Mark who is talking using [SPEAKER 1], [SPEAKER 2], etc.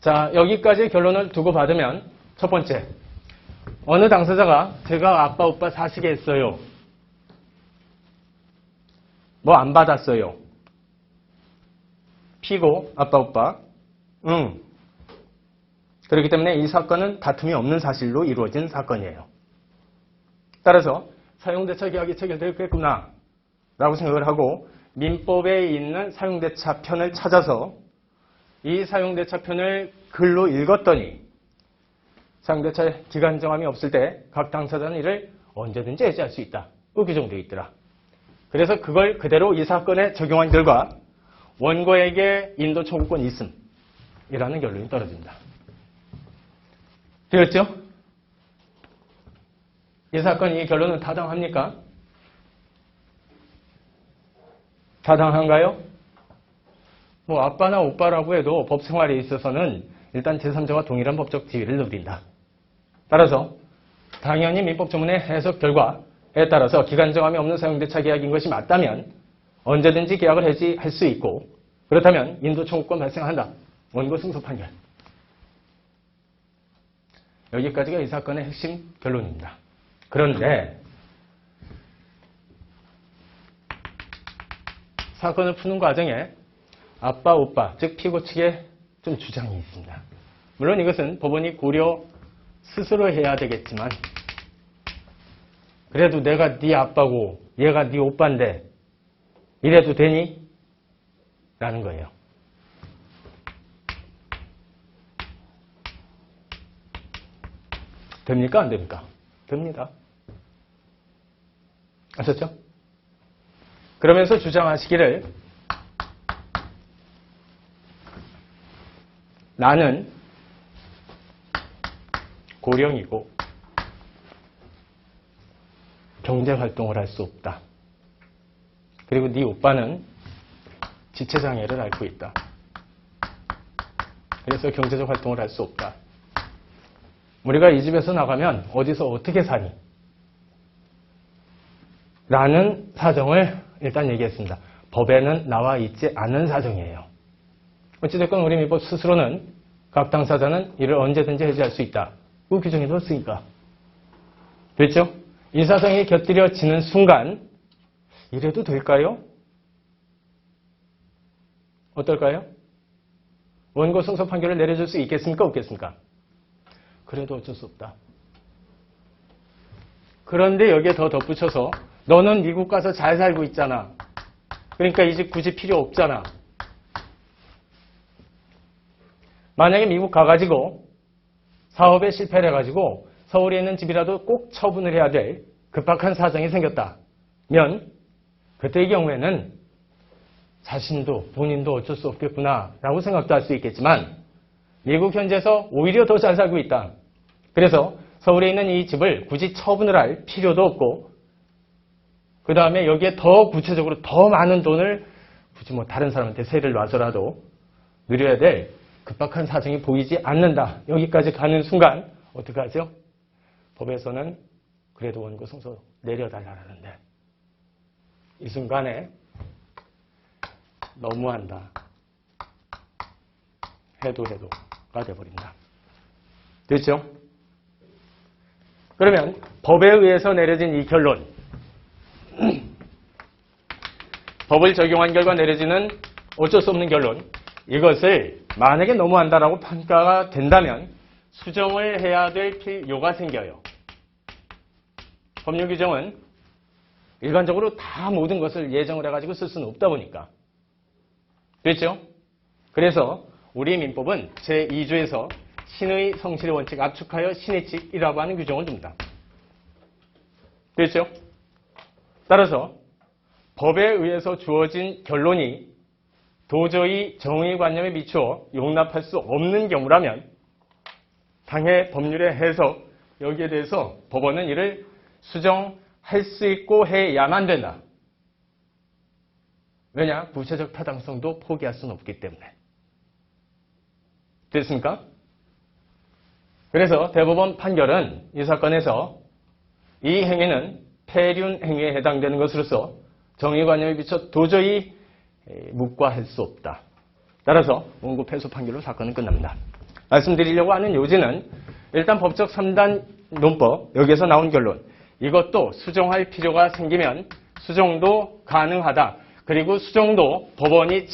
[SPEAKER 1] 자, 여기까지 결론을 두고 받으면 첫 번째, 어느 당사자가 제가 아빠, 오빠 사시게 했어요. 뭐 안 받았어요. 피고, 아빠, 오빠. 응. 그렇기 때문에 이 사건은 다툼이 없는 사실로 이루어진 사건이에요. 따라서 사용대차 계약이 체결되겠구나 라고 생각을 하고 민법에 있는 사용대차 편을 찾아서 이 사용대차 편을 글로 읽었더니 사용대차 기간 정함이 없을 때 각 당사자는 이를 언제든지 해지할 수 있다. 고 규정되어 있더라. 그래서 그걸 그대로 이 사건에 적용한 결과 원고에게 인도 청구권이 있음이라는 결론이 떨어집니다. 되었죠? 이 사건 이 결론은 타당합니까? 타당한가요? 뭐 아빠나 오빠라고 해도 법 생활에 있어서는 일단 제3자와 동일한 법적 지위를 누린다. 따라서 당연히 민법 조문의 해석 결과에 따라서 기간 정함이 없는 사용대차 계약인 것이 맞다면 언제든지 계약을 해지할 수 있고 그렇다면 인도 청구권 발생한다. 원고 승소 판결. 여기까지가 이 사건의 핵심 결론입니다. 그런데 사건을 푸는 과정에 아빠, 오빠, 즉 피고 측에 좀 주장이 있습니다. 물론 이것은 법원이 고려 스스로 해야 되겠지만 그래도 내가 네 아빠고 얘가 네 오빠인데 이래도 되니? 라는 거예요. 됩니까? 안 됩니까? 됩니다. 아셨죠? 그러면서 주장하시기를 나는 고령이고 경제 활동을 할 수 없다. 그리고 네 오빠는 지체 장애를 앓고 있다. 그래서 경제적 활동을 할 수 없다. 우리가 이 집에서 나가면 어디서 어떻게 사니? 라는 사정을 일단 얘기했습니다. 법에는 나와 있지 않은 사정이에요. 어찌됐건 우리 민법 스스로는 각 당사자는 이를 언제든지 해지할 수 있다. 그 규정이 넣었으니까. 됐죠? 이 사정이 곁들여지는 순간 이래도 될까요? 어떨까요? 원고 승소 판결을 내려줄 수 있겠습니까? 없겠습니까? 그래도 어쩔 수 없다. 그런데 여기에 더 덧붙여서 너는 미국 가서 잘 살고 있잖아. 그러니까 이 집 굳이 필요 없잖아. 만약에 미국 가가지고 사업에 실패를 해가지고 서울에 있는 집이라도 꼭 처분을 해야 될 급박한 사정이 생겼다면 그때의 경우에는 자신도 본인도 어쩔 수 없겠구나 라고 생각도 할 수 있겠지만 미국 현지에서 오히려 더 잘 살고 있다. 그래서 서울에 있는 이 집을 굳이 처분을 할 필요도 없고 그 다음에 여기에 더 구체적으로 더 많은 돈을 굳이 뭐 다른 사람한테 세를 놔서라도 누려야 될 급박한 사정이 보이지 않는다. 여기까지 가는 순간 어떻게 하죠? 법에서는 그래도 원고 승소 내려달라는데 이 순간에 너무한다. 해도 해도가 돼버린다. 됐죠? 그러면 법에 의해서 내려진 이 결론 법을 적용한 결과 내려지는 어쩔 수 없는 결론 이것을 만약에 너무한다라고 평가가 된다면 수정을 해야 될 필요가 생겨요. 법률 규정은 일반적으로 다 모든 것을 예정을 해가지고 쓸 수는 없다 보니까. 됐죠? 그래서 우리 민법은 제2조에서 신의 성실의 원칙 압축하여 신의 칙이라고 하는 규정을 둡니다. 됐죠? 따라서 법에 의해서 주어진 결론이 도저히 정의관념에 미추어 용납할 수 없는 경우라면 당해 법률의 해석 여기에 대해서 법원은 이를 수정할 수 있고 해야만 된다. 왜냐? 구체적 타당성도 포기할 수는 없기 때문에. 됐습니까? 그래서 대법원 판결은 이 사건에서 이 행위는 폐륜 행위에 해당되는 것으로서 정의관념에 비춰 도저히 에, 묵과할 수 없다. 따라서 원고 패소 판결로 사건은 끝납니다. 말씀드리려고 하는 요지는 일단 법적 3단 논법 여기에서 나온 결론 이것도 수정할 필요가 생기면 수정도 가능하다. 그리고 수정도 법원이